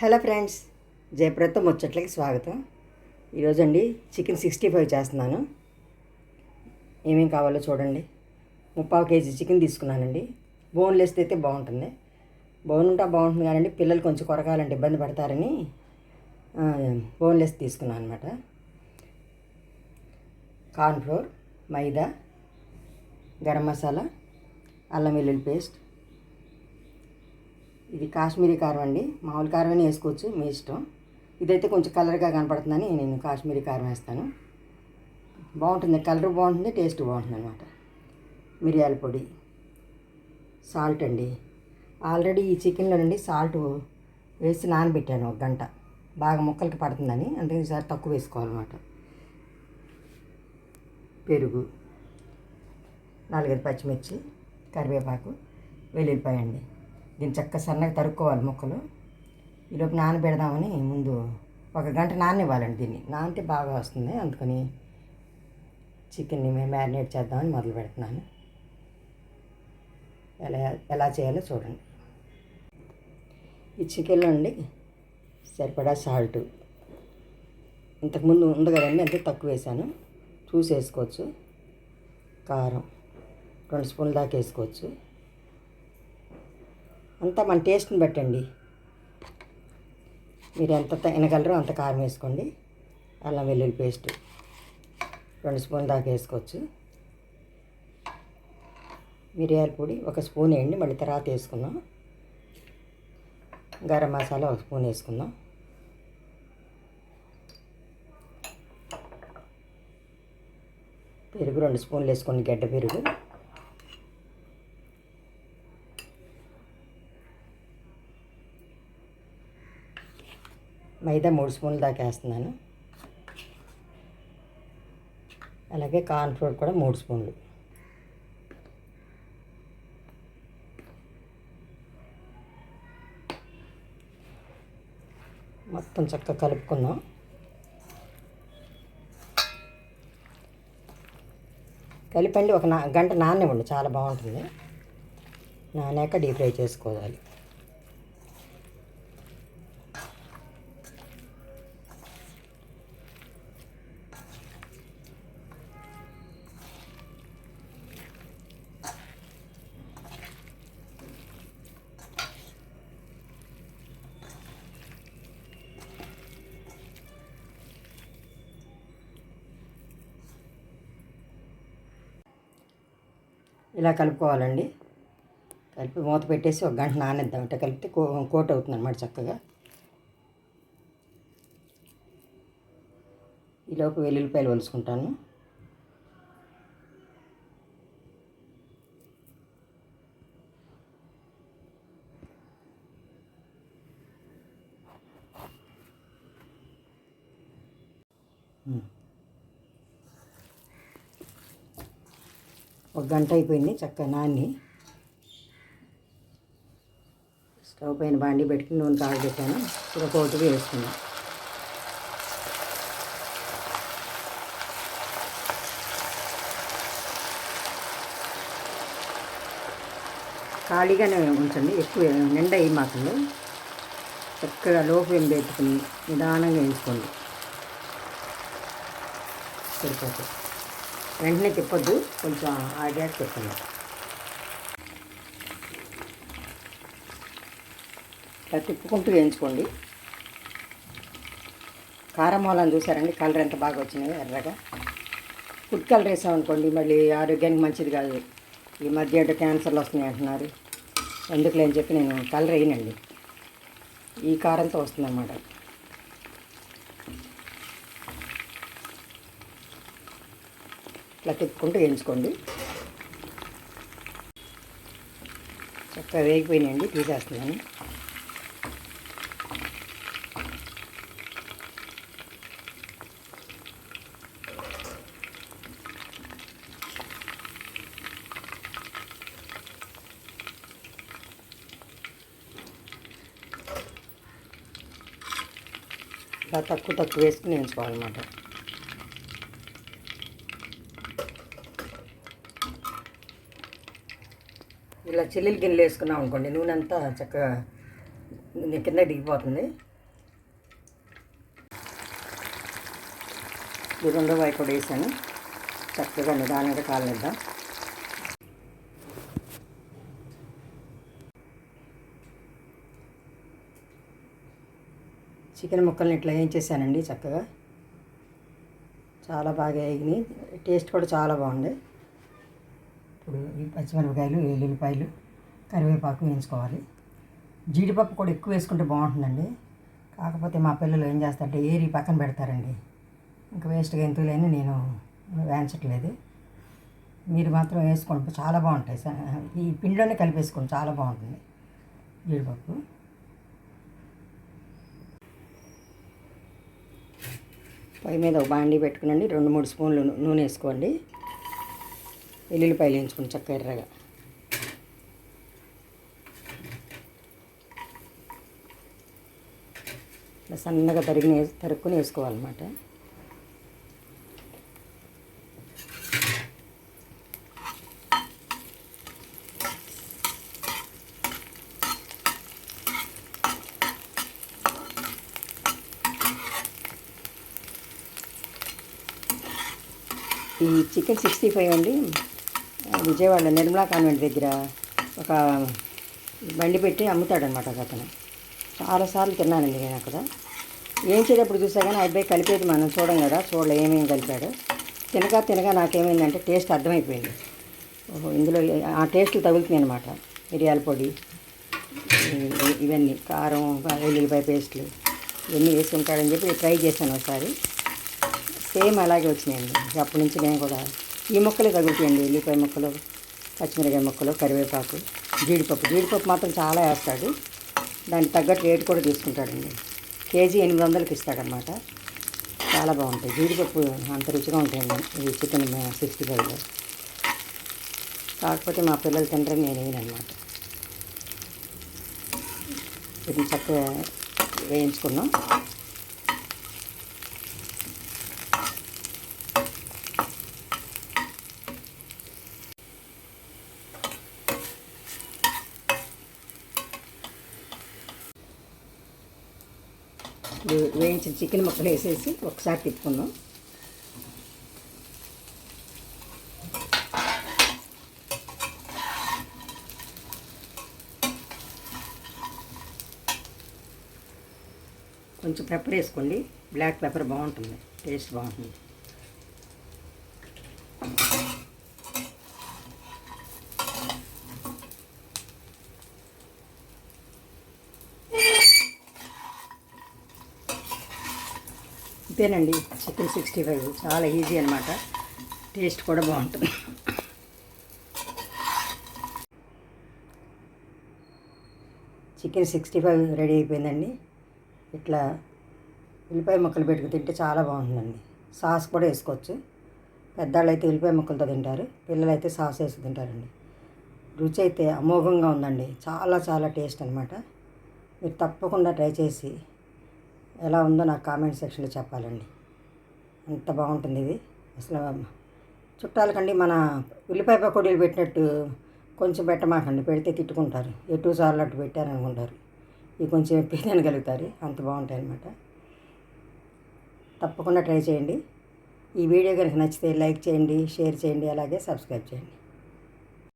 Hello friends జయప్రదతో ముచ్చట్లకి స్వాగతం. ఈరోజు అండి చికెన్ సిక్స్టీ ఫైవ్ చేస్తున్నాను. ఏమేం కావాలో చూడండి. ముప్పావు కేజీ చికెన్ తీసుకున్నానండి. బోన్లెస్ అయితే బాగుంటుంది. బోన్ ఉంటా బాగుంటుంది కానీ పిల్లలు కొంచెం కొరకాలంటే ఇబ్బంది పడతారని బోన్లెస్ తీసుకున్నాను అనమాట కార్న్ఫ్లోర్ మైదా గరం మసాలా అల్లం వెల్లుల్లి పేస్ట్ ఇది కాశ్మీరీ కారం అండి. మామూలు కారం వేసుకోవచ్చు మీ ఇష్టం. ఇదైతే కొంచెం కలర్గా కనపడుతుందని నేను కాశ్మీరీ కారం వేస్తాను. బాగుంటుంది కలర్ బాగుంటుంది టేస్ట్ బాగుంటుంది అనమాట మిరియాల పొడి సాల్ట్ అండి. ఆల్రెడీ ఈ చికెన్లో నుండి సాల్ట్ వేసి నానబెట్టాను ఒక గంట. బాగా ముక్కలకి పడుతుందని అందుకని ఈసారి తక్కువ వేసుకోవాలన్నమాట. పెరుగు నాలుగైదు పచ్చిమిర్చి కరివేపాకు వెల్లుల్లిపాయ అండి దీన్ని చక్కగా సన్నగా తరుక్కోవాలి ముక్కలు. ఈలోపు నానబెడదామని ముందు ఒక గంట నాననివ్వాలండి దీన్ని. నానితే బాగా వస్తుంది. అందుకని చికెన్ని మేము మ్యారినేట్ చేద్దామని మొదలు పెడుతున్నాను. ఎలా ఎలా చేయాలో చూడండి. ఈ చికెన్లో అండి సరిపడా సాల్ట్. ఇంతకుముందు ఉంది కదండి అంతే తక్కువ వేసాను. చూసి వేసుకోవచ్చు కారం రెండు స్పూన్ల దాకా వేసుకోవచ్చు. అంతా మన టేస్ట్ని బట్టండి. మీరు ఎంత తినగలరో అంత కారం వేసుకోండి. అల్లం వెల్లుల్లి పేస్ట్ రెండు స్పూన్ దాకా వేసుకోవచ్చు. మిరియాల పొడి ఒక స్పూన్ వేయండి మళ్ళీ తర్వాత వేసుకుందాం. గరం మసాలా ఒక స్పూన్ వేసుకుందాం. పెరుగు రెండు స్పూన్లు వేసుకోండి గడ్డ పెరుగు. మైదా మూడు స్పూన్లు దాకా వేస్తున్నాను. అలాగే కార్న్ఫ్లోర్ కూడా మూడు స్పూన్లు. మొత్తం చక్కగా కలుపుకుందాం. కలిపండి ఒక నా గంట నాననివ్వండి చాలా బాగుంటుంది. నానాక డీప్ ఫ్రై చేసుకోవాలి. ఇలా కలుపుకోవాలండి. కలిపి మూత పెట్టేసి ఒక గంట నానేద్దాం. అంటే కలిపితే కో కోట్ అవుతుంది అనమాట చక్కగా ఈలోపు వెల్లుల్లిపాయలు వలుసుకుంటాను ఒక గంట అయిపోయింది చక్కగా నాన్ని. స్టవ్ పైన బాండి పెట్టుకుని నూనె కాగబెట్టాను. ఇప్పుడు ఒక వేసుకున్నాను. ఖాళీగానే ఉంచండి ఎక్కువ నిండా వేయి మాకండి చక్కగా లోపు ఏం పెట్టుకుని నిదానంగా వేయించుకోండి. సరిపోతుంది. వెంటనే తిప్పొద్దు. కొంచెం ఆగాక తిప్పండి ఇలా తిప్పుకుంటూ వేయించుకోండి. కారం మూలం చూసారండి? కలర్ ఎంత బాగా వచ్చినాయి ఎర్రగా. ఫుడ్ కలర్ వేసామనుకోండి మళ్ళీ ఆరోగ్యానికి మంచిది కాదు. ఈ మధ్య అంటే క్యాన్సర్లు వస్తున్నాయి అంటున్నారు. ఎందుకులే అని చెప్పి నేను కలర్ వేయనండి. ఈ కారంతో వస్తుందన్నమాట. ఇట్లా తిప్పుకుంటూ వేయించుకోండి. చక్కగా వేగిపోయినాయండి తీసేస్తున్నాను. ఇలా తక్కువ తక్కువ వేసుకుని వేయించుకోవాలన్నమాట. ఇలా చిల్లీలు గిన్నెలు వేసుకున్నాం అనుకోండి నూనె అంతా చక్కగా కింద దిగిపోతుంది. రెండో వైపు కూడా వేసాను. చక్కగా నిదానంగా కాలేద్దాం చికెన్ ముక్కల్ని ఇట్లా ఏం చేశానండి చక్కగా? చాలా బాగా వేగినాయి. టేస్ట్ కూడా చాలా బాగుంది. ఇప్పుడు ఈ పచ్చిమిరపకాయలు వెల్లుల్లిపాయలు కరివేపాకు వేయించుకోవాలి. జీడిపప్పు కూడా ఎక్కువ వేసుకుంటే బాగుంటుందండి. కాకపోతే మా పిల్లలు ఏం చేస్తారంటే ఏరి పక్కన పెడతారండి. ఇంకా వేస్ట్గా ఎందుకు లేని నేను వేయించట్లేదు. మీరు మాత్రం వేసుకోండి. చాలా బాగుంటాయి. స- ఈ పిండిలోనే కలిపేసుకోండి. చాలా బాగుంటుంది జీడిపప్పు. పొయ్యి మీద ఒక బాండీ పెట్టుకునండి. రెండు మూడు స్పూన్లు నూనె వేసుకోండి. వెల్లుల్లిపాయలు వేయించుకుని చక్క ఎర్రగా. ఇలా సన్నగా తరిగిన తరుక్కుని వేసుకోవాలన్నమాట. ఈ చికెన్ సిక్స్టీ ఫైవ్ అండి. విజయవాడ నిర్మలా కాన్వెంట్ దగ్గర ఒక బండి పెట్టి అమ్ముతాడనమాట ఒక అతను. చాలాసార్లు తిన్నానండి నేను అక్కడ. ఏం చేసేటప్పుడు చూసా కానీ ఆ అబ్బాయి కలిపేది మనం చూడం కదా చూడలే ఏమేమి కలిపాడు. తినగా తినగా నాకేమైందంటే టేస్ట్ అర్థమైపోయింది. ఓహో ఇందులో ఆ టేస్ట్ తగులుతున్నాయి అనమాట మిరియాల పొడి ఇవన్నీ కారం ఉల్లిపాయ పేస్ట్లు ఇవన్నీ వేసుకుంటాడని చెప్పి ట్రై చేశాను ఒకసారి. సేమ్ అలాగే వచ్చినాయండి. అప్పటి నుంచి నేను కూడా ఈ మొక్కలే తగులుతాయండి ఉల్లిపాయ ముక్కలు పచ్చిమిరకాయ ముక్కలు కరివేపాకు జీడిపప్పు. జీడిపప్పు మాత్రం చాలా వేస్తాడు. దానికి తగ్గట్టు రేటు కూడా తీసుకుంటాడండి. కేజీ ఎనిమిది వందలకి ఇస్తాడనమాట చాలా బాగుంటాయి. జీడిపప్పు అంత రుచిగా ఉంటాయండి. ఈ చికెన్ సిక్స్టీ ఫైవ్లో. కాకపోతే మా పిల్లలు తినరని నేను వేయనమాట ఇది చక్కగా వేయించుకున్నాం. వేయించిన చికెన్ ముక్కలు వేసేసి ఒకసారి తిప్పుకుందాం. కొంచెం పెప్పర్ వేసుకోండి. బ్లాక్ పెప్పర్ బాగుంటుంది. టేస్ట్ బాగుంటుంది. ఇంతేనండి చికెన్ సిక్స్టీ ఫైవ్. చాలా ఈజీ అనమాట టేస్ట్ కూడా బాగుంటుంది. చికెన్ సిక్స్టీ ఫైవ్ రెడీ అయిపోయిందండి. ఇట్లా ఉల్లిపాయ ముక్కలు పెట్టుకు తింటే చాలా బాగుంటుందండి. సాస్ కూడా వేసుకోవచ్చు. పెద్దవాళ్ళు అయితే ఉల్లిపాయ ముక్కలతో తింటారు. పిల్లలు అయితే సాస్ వేసి తింటారండి. రుచి అయితే అమోఘంగా ఉందండి. చాలా చాలా టేస్ట్ అనమాట మీరు తప్పకుండా ట్రై చేసి ఎలా ఉందో నాకు కామెంట్ సెక్షన్లో చెప్పాలండి. అంత బాగుంటుంది ఇది. అసలు చుట్టాలకండి మన ఉల్లిపాయ పకోడీలు పెట్టినట్టు కొంచెం పెట్టమాకండి. పెడితే తిట్టుకుంటారు. ఎటు సార్లు అటు పెట్టారనుకుంటారు. ఇవి కొంచెం ఎక్కువ అంత బాగుంటాయి అన్నమాట. తప్పకుండా ట్రై చేయండి. ఈ వీడియో కనుక నచ్చితే లైక్ చేయండి షేర్ చేయండి అలాగే సబ్స్క్రైబ్ చేయండి.